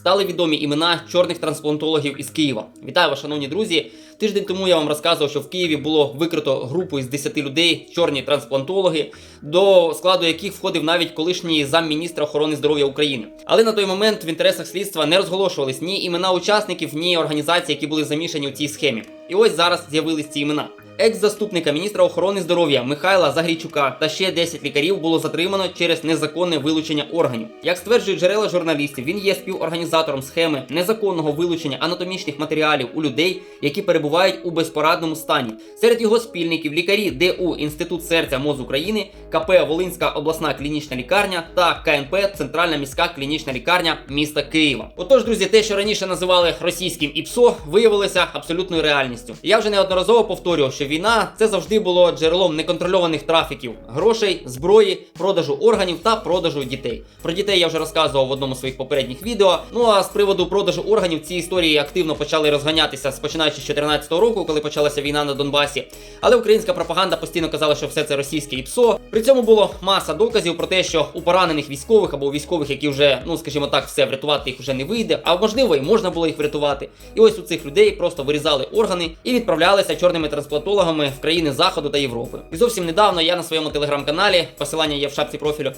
стали відомі імена чорних трансплантологів із Києва. Вітаю вас, шановні друзі. Тиждень тому я вам розказував, що в Києві було викрито групу із 10 людей, чорні трансплантологи, до складу яких входив навіть колишній замміністра охорони здоров'я України. Але на той момент в інтересах слідства не розголошувались ні імена учасників, ні організацій, які були замішані у цій схемі. І ось зараз з'явились ці імена. Екс-заступника міністра охорони здоров'я Михайла Загрійчука та ще 10 лікарів було затримано через незаконне вилучення органів. Як стверджують джерела журналістів, він є співорганізатором схеми незаконного вилучення анатомічних матеріалів у людей, які перебувають у безпорадному стані. Серед його спільників лікарі ДУ Інститут серця МОЗ України, КП Волинська обласна клінічна лікарня та КНП Центральна міська клінічна лікарня міста Києва. Отож, друзі, те, що раніше називали російським ІПСО, виявилося абсолютною реальністю. Я вже неодноразово повторював, що війна це завжди було джерелом неконтрольованих трафіків грошей, зброї, продажу органів та продажу дітей. Про дітей я вже розказував в одному з своїх попередніх відео. Ну а з приводу продажу органів ці історії активно почали розганятися починаючи з 2014 року, коли почалася війна на Донбасі. Але українська пропаганда постійно казала, що все це російське ІПСО. При цьому було маса доказів про те, що у поранених військових або у військових, які вже, ну скажімо так, все врятувати їх вже не вийде, а можливо і можна було їх врятувати. І ось у цих людей просто вирізали органи і відправлялися чорними трансплантологами в країни Заходу та Європи. І зовсім недавно я на своєму телеграм-каналі, посилання є в шапці профілю.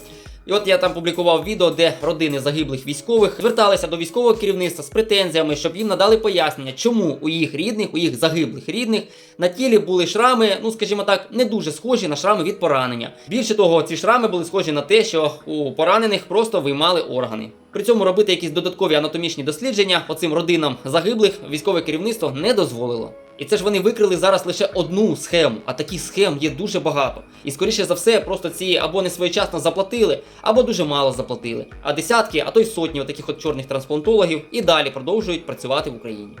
І от я там публікував відео, де родини загиблих військових зверталися до військового керівництва з претензіями, щоб їм надали пояснення, чому у їх рідних, у їх загиблих рідних на тілі були шрами, ну скажімо так, не дуже схожі на шрами від поранення. Більше того, ці шрами були схожі на те, що у поранених просто виймали органи. При цьому робити якісь додаткові анатомічні дослідження оцим родинам загиблих військове керівництво не дозволило. І це ж вони викрили зараз лише одну схему, а таких схем є дуже багато. І скоріше за все, просто ці або не своєчасно заплатили, або дуже мало заплатили. А десятки, а то й сотні отаких от чорних трансплантологів і далі продовжують працювати в Україні.